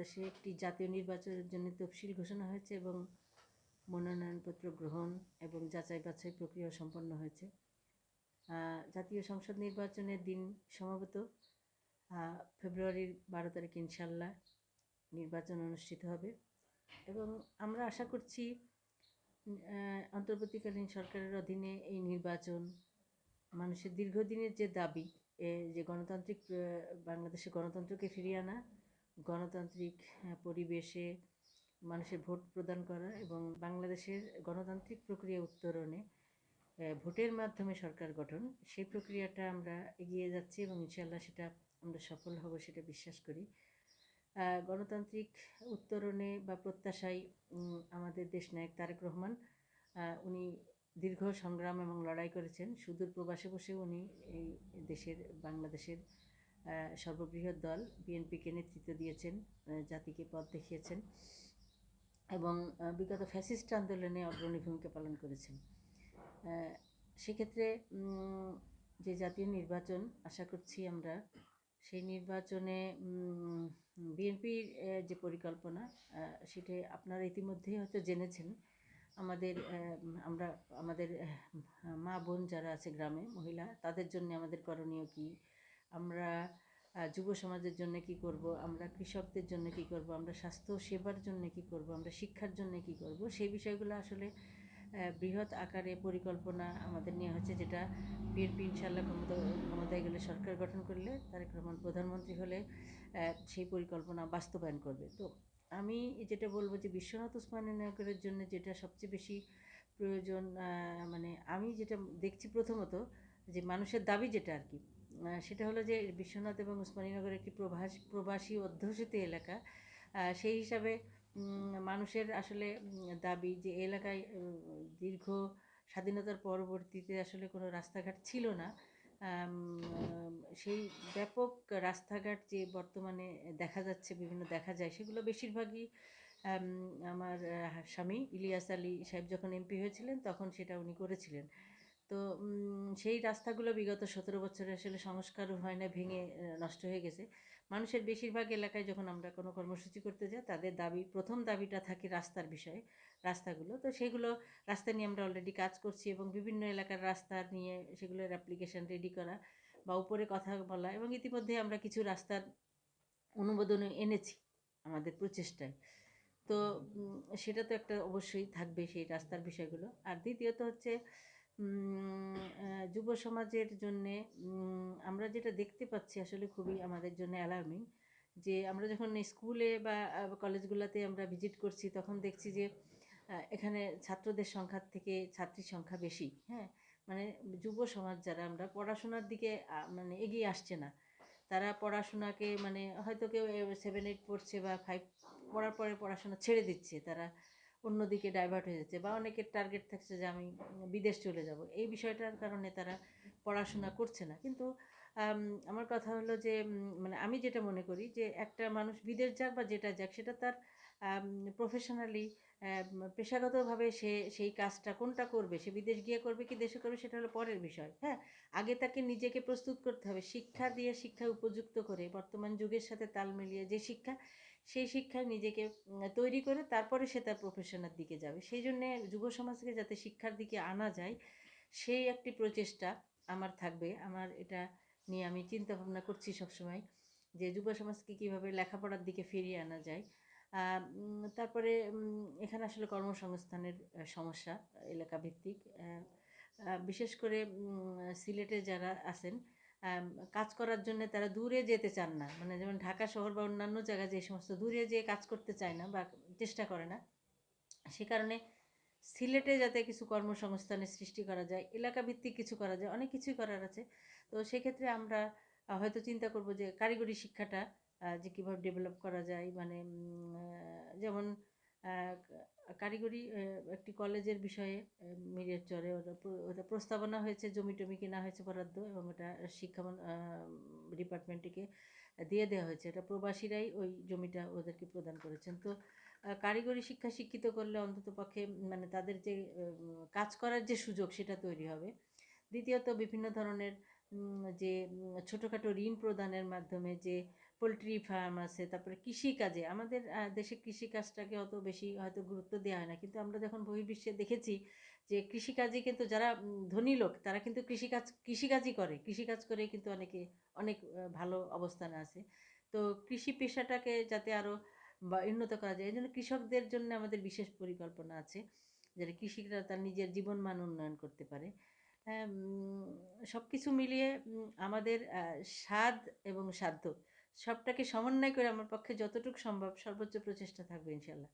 বাংলাদেশে একটি জাতীয় নির্বাচনের জন্য তফসিল ঘোষণা হয়েছে এবং মনোনয়নপত্র গ্রহণ এবং যাচাই বাছাই প্রক্রিয়া সম্পন্ন হয়েছে। জাতীয় সংসদ নির্বাচনের দিন সম্ভবত ফেব্রুয়ারির বারো তারিখ ইনশাল্লাহ নির্বাচন অনুষ্ঠিত হবে এবং আমরা আশা করছি অন্তর্বর্তীকালীন সরকারের অধীনে এই নির্বাচন মানুষের দীর্ঘদিনের যে দাবি যে গণতান্ত্রিক বাংলাদেশে গণতন্ত্রকে ফিরিয়ে আনা গণতান্ত্রিক পরিবেশে মানুষের ভোট প্রদান করা এবং বাংলাদেশের গণতান্ত্রিক প্রক্রিয়া উত্তরণে ভোটের মাধ্যমে সরকার গঠন, সেই প্রক্রিয়াটা আমরা এগিয়ে যাচ্ছি এবং ইনশাল্লাহ সেটা আমরা সফল হব সেটা বিশ্বাস করি। গণতান্ত্রিক উত্তরণে বা প্রত্যাশায় আমাদের দেশ নায়ক তারেক রহমান উনি দীর্ঘ সংগ্রাম এবং লড়াই করেছেন। সুদূর প্রবাসে বসে উনি এই দেশের, বাংলাদেশের সর্ববৃহৎ দল বিএনপিকে নেতৃত্ব দিয়েছেন জাতিকে পথ দেখিয়েছেন এবং বিগত ফ্যাসিস্ট আন্দোলনে অগ্রণী ভূমিকা পালন করেছেন। সেক্ষেত্রে যে জাতীয় নির্বাচন, আশা করছি আমরা, সেই নির্বাচনে বিএনপির যে পরিকল্পনা সেটি আপনারা ইতিমধ্যেই হয়তো জেনেছেন। আমাদের আমরা, আমাদের মা বোন যারা আছে গ্রামে, মহিলা, তাদের জন্য আমাদের করণীয় কি? আমরা যুব সমাজের জন্য কি করব? আমরা কৃষকদের জন্য কি করব? আমরা স্বাস্থ্য সেবার জন্য কি করব? আমরা শিক্ষার জন্য কি করব? সেই বিষয়গুলো আসলে বৃহৎ আকারে পরিকল্পনা আমাদের নেওয়া হচ্ছে যেটা বিএনপি ইনশাল্লাহ ক্ষমতা, ক্ষমতায় গেলে সরকার গঠন করলে তারেক রহমান প্রধানমন্ত্রী হলে সেই পরিকল্পনা বাস্তবায়ন করবে। তো আমি যেটা বলব যে বিশ্বনাথ উসমানীনগরের জন্য যেটা সবচেয়ে বেশি প্রয়োজন মানে আমি যেটা দেখছি প্রথমত যে মানুষের দাবি যেটা আর কি সেটা হলো যে বিশ্বনাথ এবং উসমানীনগর একটি প্রভাস প্রবাসী অধ্যুষিত এলাকা। সেই হিসাবে মানুষের আসলে দাবি যে এলাকায় দীর্ঘ স্বাধীনতার পরবর্তীতে আসলে কোনো রাস্তাঘাট ছিল না। সেই ব্যাপক রাস্তাঘাট যে বর্তমানে দেখা যাচ্ছে বিভিন্ন দেখা যায় সেগুলো বেশিরভাগই আম, আমার স্বামী ইলিয়াস আলী সাহেব যখন এমপি হয়েছিলেন তখন সেটা উনি করেছিলেন। তো সেই রাস্তাগুলো বিগত সতেরো বছরে আসলে সংস্কারও হয় না ভেঙে নষ্ট হয়ে গেছে। মানুষের বেশিরভাগ এলাকায় যখন আমরা কোনো কর্মসূচি করতে যাই, তাদের দাবি, প্রথম দাবিটা থাকে রাস্তার বিষয়ে, রাস্তাগুলো। তো সেগুলো, রাস্তা নিয়ে আমরা অলরেডি কাজ করছি এবং বিভিন্ন এলাকার রাস্তা নিয়ে সেগুলোর অ্যাপ্লিকেশন রেডি করা বা উপরে কথা বলা এবং ইতিমধ্যে আমরা কিছু রাস্তার অনুমোদন এনেছি আমাদের প্রচেষ্টায়। তো সেটা তো একটা অবশ্যই থাকবে সেই রাস্তার বিষয়গুলো। আর দ্বিতীয়ত হচ্ছে যুব সমাজের জন্যে আমরা যেটা দেখতে পাচ্ছি আসলে খুবই আমাদের জন্য অ্যালার্মিং যে আমরা যখন স্কুলে বা কলেজগুলোতে আমরা ভিজিট করছি, তখন দেখছি যে এখানে ছাত্রদের সংখ্যার থেকে ছাত্রীর সংখ্যা বেশি হ্যাঁ? মানে যুব সমাজ যারা আমরা পড়াশোনার দিকে মানে এগিয়ে আসছে না। তারা পড়াশোনাকে মানে হয়তো কেউ সেভেন এইট পড়ছে বা ফাইভ পড়ার পরে পড়াশোনা ছেড়ে দিচ্ছে, তারা অন্যদিকে ডাইভার্ট হয়ে যাচ্ছে বা অনেকের টার্গেট থাকছে যে আমি বিদেশ চলে যাব। এই বিষয়টার কারণে তারা পড়াশোনা করছে না। কিন্তু আম, আমার কথা হলো যে মানে আমি যেটা মনে করি যে একটা মানুষ বিদেশ যাক বা যেটা যাক সেটা তার প্রফেশনালি পেশাগতভাবে সে সেই কাজটা কোনটা করবে সে বিদেশ গিয়ে করবে কি দেশে করবে সেটা হলো পরের বিষয়। হ্যাঁ আগে তাকে নিজেকে প্রস্তুত করতে হবে। শিক্ষা দিয়ে শিক্ষা উপযুক্ত করে বর্তমান যুগের সাথে তাল মিলিয়ে যে শিক্ষা সেই শিক্ষায় নিজেকে তৈরি করে তারপরে সে তার প্রফেশনের দিকে যাবে। সেই জন্যে যুব সমাজকে যাতে শিক্ষার দিকে আনা যায়, সেই একটি প্রচেষ্টা আমার থাকবে। আমার এটা নিয়ে আমি চিন্তা ভাবনা করছি সবসময় যে যুব সমাজকে কীভাবে লেখাপড়ার দিকে ফিরিয়ে আনা যায়। তারপরে এখানে আসলে কর্মসংস্থানের সমস্যা এলাকা ভিত্তিক বিশেষ করে সিলেটে যারা আছেন কাজ করার জন্য তারা দূরে যেতে চান না। মানে যেমন ঢাকা শহর বা অন্যান্য জায়গায় যে সমস্ত দূরে যেয়ে কাজ করতে চায় না বা চেষ্টা করে না, সে কারণে সিলেটে যাতে কিছু কর্মসংস্থানের সৃষ্টি করা যায় এলাকা ভিত্তিক কিছু করা যায়, অনেক কিছুই করার আছে। তো সেক্ষেত্রে আমরা হয়তো চিন্তা করব যে কারিগরি শিক্ষাটা যে কীভাবে ডেভেলপ করা যায় মানে যেমন কারিগরি একটি কলেজের বিষয়ে মিরিয়ার চরে ওটা ওটা প্রস্তাবনা হয়েছে জমি টমি কেনা হয়েছে বরাদ্দ এবং ওটা শিক্ষা ডিপার্টমেন্টকে দিয়ে দেওয়া হয়েছে। এটা প্রবাসীরাই ওই জমিটা ওদেরকে প্রদান করেছেন। তো কারিগরি শিক্ষা শিক্ষিত করলে অন্তত পক্ষে মানে তাদের যে কাজ করার যে সুযোগ সেটা তৈরি হবে। দ্বিতীয়ত বিভিন্ন ধরনের যে ছোটোখাটো ঋণ প্রদানের মাধ্যমে যে পোলট্রি ফার্ম আছে, তারপরে কৃষিকাজে, আমাদের দেশে কৃষিকাজটাকে অত বেশি হয়তো গুরুত্ব দেওয়া হয় না। কিন্তু আমরা যখন বহির্বিশ্বে দেখেছি যে কৃষিকাজে কিন্তু যারা ধনী লোক, তারা কিন্তু কৃষিকাজ, কৃষিকাজই করে। কৃষিকাজ করে কিন্তু অনেকে, অনেক ভালো অবস্থানে আছে। তো কৃষি পেশাটাকে যাতে আরও বা, উন্নত করা যায় এই জন্য কৃষকদের জন্য আমাদের বিশেষ পরিকল্পনা আছে যাতে কৃষিকরা তার নিজের জীবনমান উন্নয়ন করতে পারে। সব কিছু মিলিয়ে আমাদের স্বাদ এবং সাধ্য সবটাকে সমন্বয় করে আমার পক্ষে যতটুকু সম্ভব সর্বোচ্চ প্রচেষ্টা থাকবে ইনশাল্লাহ।